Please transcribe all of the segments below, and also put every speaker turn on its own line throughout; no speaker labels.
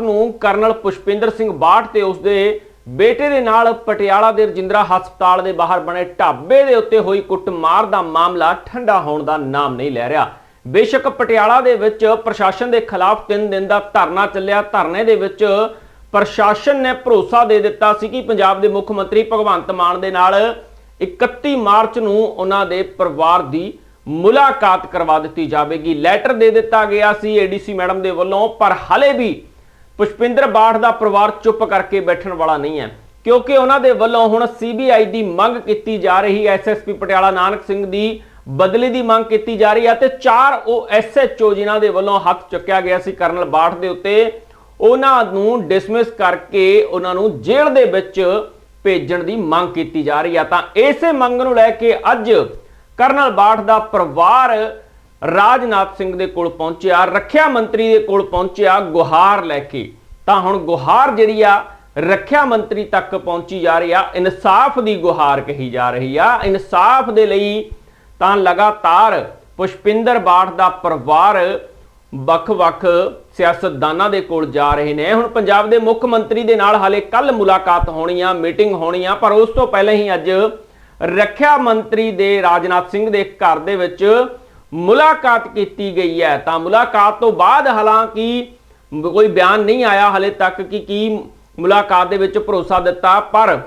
ਨੂੰ ਕਰਨਲ ਪੁਸ਼ਪਿੰਦਰ ਸਿੰਘ ਬਾਠ ਤੇ ਉਸਦੇ ਬੇਟੇ ਦੇ ਨਾਲ ਪਟਿਆਲਾ ਦੇ ਰਜਿੰਦਰਾ ਹਸਪਤਾਲ ਦੇ ਬਾਹਰ ਬਣੇ ਢਾਬੇ ਦੇ ਉੱਤੇ ਹੋਈ ਕੁੱਟਮਾਰ ਦਾ ਮਾਮਲਾ ਠੰਡਾ ਹੋਣ ਦਾ ਨਾਮ ਨਹੀਂ ਲੈ ਰਿਹਾ। ਬੇਸ਼ੱਕ ਪਟਿਆਲਾ ਦੇ ਵਿੱਚ ਪ੍ਰਸ਼ਾਸਨ ਦੇ ਖਿਲਾਫ 3 ਦਿਨ ਦਾ ਧਰਨਾ ਚੱਲਿਆ। ਧਰਨੇ ਦੇ ਵਿੱਚ ਪ੍ਰਸ਼ਾਸਨ ਨੇ ਭਰੋਸਾ ਦੇ ਦਿੱਤਾ ਸੀ ਕਿ ਪੰਜਾਬ ਦੇ ਮੁੱਖ ਮੰਤਰੀ ਭਗਵੰਤ ਮਾਨ ਦੇ ਨਾਲ 31 ਮਾਰਚ ਨੂੰ ਉਹਨਾਂ ਦੇ ਪਰਿਵਾਰ ਦੀ ਮੁਲਾਕਾਤ ਕਰਵਾ ਦਿੱਤੀ ਜਾਵੇਗੀ। ਲੈਟਰ ਦੇ ਦਿੱਤਾ ਗਿਆ ਸੀ ਏਡੀਸੀ ਮੈਡਮ ਦੇ ਵੱਲੋਂ, ਪਰ ਹਲੇ ਵੀ ਪੁਸ਼ਪਿੰਦਰ ਬਾਠ ਦਾ ਪਰਿਵਾਰ ਚੁੱਪ ਕਰਕੇ ਬੈਠਣ ਵਾਲਾ ਨਹੀਂ ਹੈ, ਕਿਉਂਕਿ ਉਹਨਾਂ ਦੇ ਵੱਲੋਂ ਹੁਣ ਸੀਬੀਆਈ ਦੀ ਮੰਗ ਕੀਤੀ ਜਾ ਰਹੀ ਹੈ। ਐਸਐਸਪੀ ਪਟਿਆਲਾ ਨਾਨਕ ਸਿੰਘ ਦੀ ਬਦਲੀ ਦੀ ਮੰਗ ਕੀਤੀ ਜਾ ਰਹੀ ਹੈ ਤੇ ਚਾਰ ਉਹ ਐਸਐਚਓ ਜਿਨ੍ਹਾਂ ਦੇ ਵੱਲੋਂ ਹੱਥ ਚੁੱਕਿਆ ਗਿਆ ਸੀ ਕਰਨਲ ਬਾਠ ਦੇ ਉੱਤੇ, ਉਹਨਾਂ ਨੂੰ ਡਿਸਮਿਸ ਕਰਕੇ ਉਹਨਾਂ ਨੂੰ ਜੇਲ੍ਹ ਦੇ ਵਿੱਚ ਭੇਜਣ ਦੀ ਮੰਗ ਕੀਤੀ ਜਾ ਰਹੀ ਹੈ। ਤਾਂ ਇਸੇ ਮੰਗ ਨੂੰ ਲੈ ਕੇ ਅੱਜ ਕਰਨਲ ਬਾਠ ਦਾ ਪਰਿਵਾਰ ਰਾਜਨਾਥ ਸਿੰਘ ਦੇ ਕੋਲ ਪਹੁੰਚਿਆ, ਰੱਖਿਆ ਮੰਤਰੀ ਦੇ ਕੋਲ ਪਹੁੰਚਿਆ, ਗੁਹਾਰ ਲੈ ਕੇ। ਤਾਂ ਹੁਣ ਗੁਹਾਰ ਜਿਹੜੀ ਆ, ਰੱਖਿਆ ਮੰਤਰੀ ਤੱਕ ਪਹੁੰਚੀ ਜਾ ਰਹੀ ਆ, ਇਨਸਾਫ ਦੀ ਗੁਹਾਰ ਕਹੀ ਜਾ ਰਹੀ ਆ। ਇਨਸਾਫ ਦੇ ਲਈ ਤਾਂ ਲਗਾਤਾਰ ਪੁਸ਼ਪਿੰਦਰ ਬਾਠ ਦਾ ਪਰਿਵਾਰ ਵੱਖ-ਵੱਖ ਸਿਆਸਤਦਾਨਾਂ ਦੇ ਕੋਲ ਜਾ ਰਹੇ ਨੇ। ਹੁਣ ਪੰਜਾਬ ਦੇ ਮੁੱਖ ਮੰਤਰੀ ਦੇ ਨਾਲ ਹਾਲੇ ਕੱਲ ਮੁਲਾਕਾਤ ਹੋਣੀ ਆ, ਮੀਟਿੰਗ ਹੋਣੀ ਆ, ਪਰ ਉਸ ਤੋਂ ਪਹਿਲਾਂ ਹੀ ਅੱਜ ਰੱਖਿਆ ਮੰਤਰੀ ਦੇ ਰਾਜਨਾਥ ਸਿੰਘ ਦੇ ਘਰ ਦੇ ਵਿੱਚ ਮੁਲਾਕਾਤ ਕੀਤੀ ਗਈ ਹੈ। ਤਾਂ ਮੁਲਾਕਾਤ ਤੋਂ ਬਾਅਦ ਹਾਲਾਂਕਿ ਕੋਈ ਬਿਆਨ ਨਹੀਂ ਆਇਆ ਹਲੇ ਤੱਕ ਕਿ ਕੀ ਮੁਲਾਕਾਤ ਦੇ ਵਿੱਚ ਭਰੋਸਾ ਦਿੱਤਾ, ਪਰ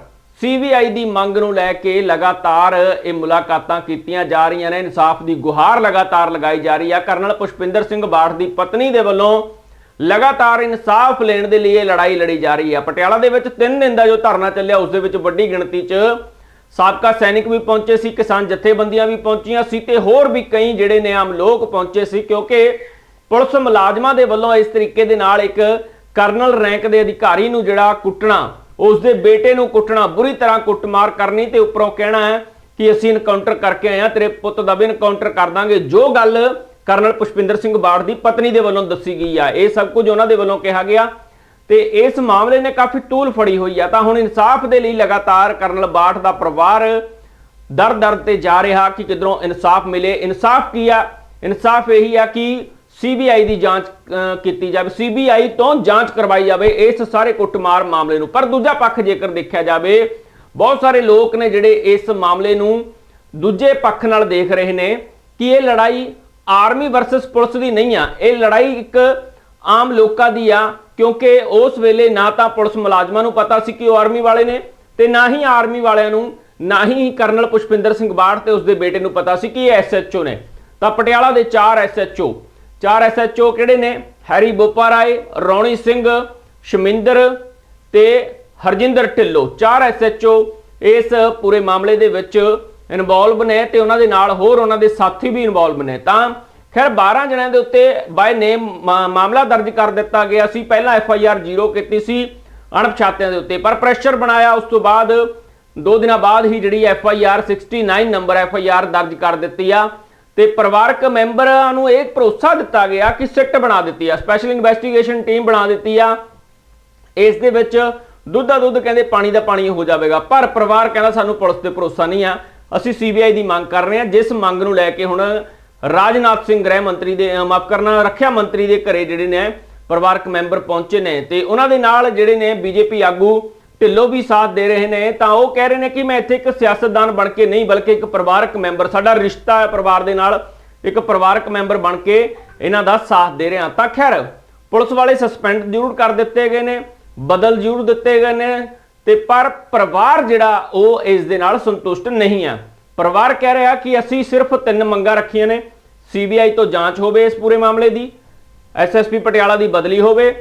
ਸੀਬੀਆਈ ਦੀ ਮੰਗ ਨੂੰ ਲੈ ਕੇ ਲਗਾਤਾਰ ਇਹ ਮੁਲਾਕਾਤਾਂ ਕੀਤੀਆਂ ਜਾ ਰਹੀਆਂ ਨੇ। ਇਨਸਾਫ ਦੀ ਗੁਹਾਰ ਲਗਾਤਾਰ ਲਗਾਈ ਜਾ ਰਹੀ ਹੈ। ਕਰਨਲ ਪੁਸ਼ਪਿੰਦਰ ਸਿੰਘ ਬਾਠ ਦੀ ਪਤਨੀ ਦੇ ਵੱਲੋਂ ਲਗਾਤਾਰ ਇਨਸਾਫ ਲੈਣ ਦੇ ਲਈ ਇਹ ਲੜਾਈ ਲੜੀ ਜਾ ਰਹੀ ਹੈ। ਪਟਿਆਲਾ ਦੇ ਵਿੱਚ 3 ਦਿਨ ਦਾ ਜੋ ਧਰਨਾ ਚੱਲਿਆ, ਉਸ ਦੇ ਵਿੱਚ ਵੱਡੀ ਗਿਣਤੀ 'ਚ ਸਾਬਕਾ ਸੈਨਿਕ ਵੀ ਪਹੁੰਚੇ ਸੀ, ਕਿਸਾਨ ਜਥੇਬੰਦੀਆਂ ਵੀ ਪਹੁੰਚੀਆਂ ਸੀ ਤੇ ਹੋਰ ਵੀ ਕਈ ਜਿਹੜੇ ਨੇ ਆਮ ਲੋਕ ਪਹੁੰਚੇ ਸੀ ਕਿਉਂਕਿ ਪੁਲਿਸ ਮੁਲਾਜ਼ਮਾਂ ਦੇ ਵੱਲੋਂ ਇਸ ਤਰੀਕੇ ਦੇ ਨਾਲ ਇੱਕ ਕਰਨਲ ਰੈਂਕ ਦੇ ਅਧਿਕਾਰੀ ਨੂੰ ਜਿਹੜਾ ਕੁੱਟਣਾ ਉਸ ਦੇ ਬੇਟੇ ਨੂੰ ਕੁੱਟਣਾ, ਬੁਰੀ ਤਰ੍ਹਾਂ ਕੁੱਟਮਾਰ ਕਰਨੀ ਤੇ ਉੱਪਰੋਂ ਕਹਿਣਾ ਹੈ ਕਿ ਅਸੀਂ ਇਨਕਾਊਂਟਰ ਕਰਕੇ ਆਏ ਆ ਤੇਰੇ ਪੁੱਤ ਦਾ ਵੀ ਇਨਕਾਊਂਟਰ ਕਰ ਦਾਂਗੇ। ਜੋ ਗੱਲ ਕਰਨਲ ਪੁਸ਼ਪਿੰਦਰ ਸਿੰਘ ਬਾੜ ਦੀ ਪਤਨੀ ਦੇ ਵੱਲੋਂ ਦੱਸੀ ਗਈ ਆ, ਇਹ ਸਭ ਕੁਝ ਉਹਨਾਂ ਦੇ ਵੱਲੋਂ ਕਿਹਾ ਗਿਆ। ਤੇ ਇਸ ਮਾਮਲੇ ਨੇ ਕਾਫੀ ਤੂਲ ਫੜੀ ਹੋਈ ਆ। ਤਾਂ ਹੁਣ ਇਨਸਾਫ ਦੇ ਲਈ ਲਗਾਤਾਰ ਕਰਨਲ ਬਾਠ ਦਾ ਪਰਿਵਾਰ ਦਰ ਦਰ ਤੇ ਜਾ ਰਿਹਾ ਕਿ ਕਿਧਰੋਂ ਇਨਸਾਫ ਮਿਲੇ। ਇਨਸਾਫ ਕੀ ਆ? ਇਨਸਾਫ ਇਹੀ ਆ ਕਿ ਸੀਬੀਆਈ ਦੀ ਜਾਂਚ ਕੀਤੀ ਜਾਵੇ। ਸੀਬੀਆਈ ਤੋਂ ਜਾਂਚ ਕਰਵਾਈ ਜਾਵੇ ਇਸ ਸਾਰੇ ਕੁੱਟਮਾਰ ਮਾਮਲੇ ਨੂੰ। ਪਰ ਦੂਜਾ ਪੱਖ ਜੇਕਰ ਦੇਖਿਆ ਜਾਵੇ, ਬਹੁਤ ਸਾਰੇ ਲੋਕ ਨੇ ਜਿਹੜੇ ਇਸ ਮਾਮਲੇ ਨੂੰ ਦੂਜੇ ਪੱਖ ਨਾਲ ਦੇਖ ਰਹੇ ਨੇ ਕਿ ਇਹ ਲੜਾਈ ਆਰਮੀ ਵਰਸਸ ਪੁਲਿਸ ਦੀ ਨਹੀਂ ਆ। ਇਹ ਲੜਾਈ ਇੱਕ ਆਮ ਲੋਕਾਂ ਦੀ ਆ, ਕਿਉਂਕਿ ਉਸ ਵੇਲੇ ਨਾ ਤਾਂ ਪੁਲਿਸ ਮੁਲਾਜ਼ਮਾਂ ਨੂੰ ਪਤਾ ਸੀ ਕਿ ਉਹ ਆਰਮੀ ਵਾਲੇ ਨੇ ਤੇ ਨਾ ਹੀ ਆਰਮੀ ਵਾਲਿਆਂ ਨੂੰ, ਨਾ ਹੀ ਕਰਨਲ ਪੁਸ਼ਪਿੰਦਰ ਸਿੰਘ ਬਾੜ ਤੇ ਉਸਦੇ ਬੇਟੇ ਨੂੰ ਪਤਾ ਸੀ ਕਿ ਇਹ ਐਸਐਚਓ ਨੇ। ਤਾਂ ਪਟਿਆਲਾ ਦੇ ਚਾਰ ਐਸਐਚਓ ਚਾਰ ਐਸਐਚਓ ਕਿਹੜੇ ਨੇ? Harry Boparai, Ronnie Singh, Shaminder ਤੇ ਹਰਜਿੰਦਰ ਢਿੱਲੋਂ। ਚਾਰ ਐਸਐਚਓ ਇਸ ਪੂਰੇ ਮਾਮਲੇ ਦੇ ਵਿੱਚ ਇਨਵੋਲਵ ਨੇ ਤੇ ਉਹਨਾਂ ਦੇ ਨਾਲ ਹੋਰ ਉਹਨਾਂ ਦੇ ਸਾਥੀ ਵੀ ਇਨਵੋਲਵ ਨੇ। ਤਾਂ ਖੈਰ 12 ਜਣਿਆਂ ਦੇ ਉੱਤੇ ਬਾਈ ਨੇਮ ਮਾਮਲਾ ਦਰਜ ਕਰ ਦਿੱਤਾ ਗਿਆ ਸੀ। ਪਹਿਲਾਂ ਐਫ ਆਈ ਆਰ 0 ਕੀਤੀ ਸੀ ਅਣਪਛਾਤਿਆਂ ਦੇ ਉੱਤੇ। ਪਰ ਪ੍ਰੈਸ਼ਰ ਬਣਾਇਆ ਉਸ ਤੋਂ ਬਾਅਦ ਦੋ ਦਿਨਾਂ ਬਾਅਦ ਹੀ ਜਿਹੜੀ F I R 69 number F I R ਦਰਜ ਕਰ ਦਿੱਤੀ ਆ। ਤੇ ਪਰਿਵਾਰਕ ਮੈਂਬਰਾਂ ਨੂੰ ਇਹ ਭਰੋਸਾ ਦਿੱਤਾ ਗਿਆ ਕਿ ਸਿੱਟ ਬਣਾ ਦਿੱਤੀ ਆ। ਸਪੈਸ਼ਲ ਇਨਵੈਸਟੀਗੇਸ਼ਨ ਟੀਮ ਬਣਾ ਦਿੱਤੀ ਆ। ਇਸ ਦੇ ਵਿੱਚ ਦੁੱਧ ਦਾ ਦੁੱਧ ਕਹਿੰਦੇ ਪਾਣੀ ਦਾ ਪਾਣੀ ਹੋ ਜਾਵੇਗਾ। ਪਰ ਪਰਿਵਾਰ ਕਹਿੰਦਾ ਸਾਨੂੰ ਪੁਲਿਸ ਤੇ ਭਰੋਸਾ ਨਹੀਂ ਆ। ਅਸੀਂ ਸੀਬੀਆਈ ਦੀ ਮੰਗ ਕਰ ਰਹੇ ਹਾਂ ਜਿਸ ਮੰਗ ਨੂੰ ਲੈ ਕੇ ਹੁਣ ਰਾਜਨਾਥ ਸਿੰਘ ਗ੍ਰਹਿ ਮੰਤਰੀ ਦੇ ਮਾਫ ਕਰਨਾ, ਰੱਖਿਆ ਮੰਤਰੀ ਦੇ ਘਰੇ ਜਿਹੜੇ ਨੇ, ਪਰਿਵਾਰਕ ਮੈਂਬਰ ਪਹੁੰਚੇ ਨੇ ਤੇ ਉਹਨਾਂ ਦੇ ਨਾਲ ਜਿਹੜੇ ਨੇ ਬੀਜੇਪੀ ਆਗੂ ਢਿੱਲੋਂ ਵੀ ਸਾਥ ਦੇ ਰਹੇ ਨੇ, ਤਾਂ ਉਹ ਕਹਿ ਰਹੇ ਨੇ ਕਿ ਮੈਂ ਇੱਥੇ ਇੱਕ ਸਿਆਸਤਦਾਨ ਬਣ ਕੇ ਨਹੀਂ, ਬਲਕਿ ਇੱਕ ਪਰਿਵਾਰਕ ਮੈਂਬਰ, ਸਾਡਾ ਰਿਸ਼ਤਾ ਹੈ ਪਰਿਵਾਰ ਦੇ ਨਾਲ, ਇੱਕ ਪਰਿਵਾਰਕ ਮੈਂਬਰ ਬਣ ਕੇ ਇਹਨਾਂ ਦਾ ਸਾਥ ਦੇ ਰਿਹਾ। ਤਾਂ ਖੈਰ, ਪੁਲਿਸ ਵਾਲੇ ਸਸਪੈਂਡ ਜ਼ਰੂਰ ਕਰ ਦਿੱਤੇ ਗਏ ਨੇ, ਬਦਲ ਜ਼ਰੂਰ ਦਿੱਤੇ ਗਏ ਨੇ, ਤੇ ਪਰ ਪਰਿਵਾਰ ਜਿਹੜਾ, ਉਹ ਇਸ ਦੇ ਨਾਲ ਸੰਤੁਸ਼ਟ ਨਹੀਂ ਆ ਪਰਿਵਾਰ ਕਹਿ ਰਿਹਾ ਕਿ ਅਸੀਂ ਸਿਰਫ ਤਿੰਨ ਮੰਗਾਂ ਰੱਖੀਆਂ ਨੇ ਸੀਬੀਆਈ ਤੋਂ ਜਾਂਚ ਹੋਵੇ ਇਸ ਪੂਰੇ ਮਾਮਲੇ ਦੀ ਐਸਐਸਪੀ ਪਟਿਆਲਾ ਦੀ ਬਦਲੀ ਹੋਵੇ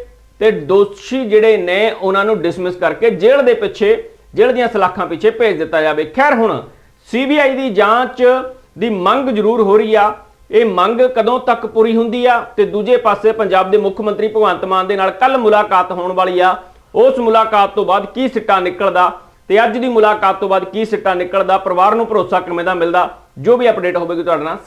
ਤੇ ਦੋਸ਼ੀ ਜਿਹੜੇ ਨੇ ਉਹਨਾਂ ਨੂੰ ਡਿਸਮਿਸ ਕਰਕੇ ਜੇਲ੍ਹ ਦੇ ਪਿੱਛੇ, ਜੇਲ੍ਹ ਦੀਆਂ ਸਲਾਖਾਂ ਪਿੱਛੇ ਭੇਜ ਦਿੱਤਾ ਜਾਵੇ। ਖੈਰ ਹੁਣ ਸੀਬੀਆਈ ਦੀ ਜਾਂਚ ਦੀ ਮੰਗ ਜ਼ਰੂਰ ਹੋ ਰਹੀ ਆ। ਇਹ ਮੰਗ ਕਦੋਂ ਤੱਕ ਪੂਰੀ ਹੁੰਦੀ ਆ? ਤੇ ਦੂਜੇ ਪਾਸੇ ਪੰਜਾਬ ਦੇ ਮੁੱਖ ਮੰਤਰੀ ਭਗਵੰਤ ਮਾਨ ਦੇ ਨਾਲ ਕੱਲ ਮੁਲਾਕਾਤ ਹੋਣ ਵਾਲੀ ਆ। ਉਸ ਮੁਲਾਕਾਤ ਤੋਂ ਬਾਅਦ ਕੀ ਸਿੱਟਾ ਨਿਕਲਦਾ? ਤੇ ਅੱਜ ਦੀ ਮੁਲਾਕਾਤ ਤੋਂ ਬਾਅਦ ਕੀ ਸਿੱਟਾ ਨਿਕਲਦਾ, ਪਰਿਵਾਰ ਨੂੰ ਭਰੋਸਾ ਕਿਵੇਂ ਦਾ ਮਿਲਦਾ, ਜੋ ਵੀ ਅਪਡੇਟ ਹੋਵੇਗੀ ਤੁਹਾਡੇ ਨਾਲ।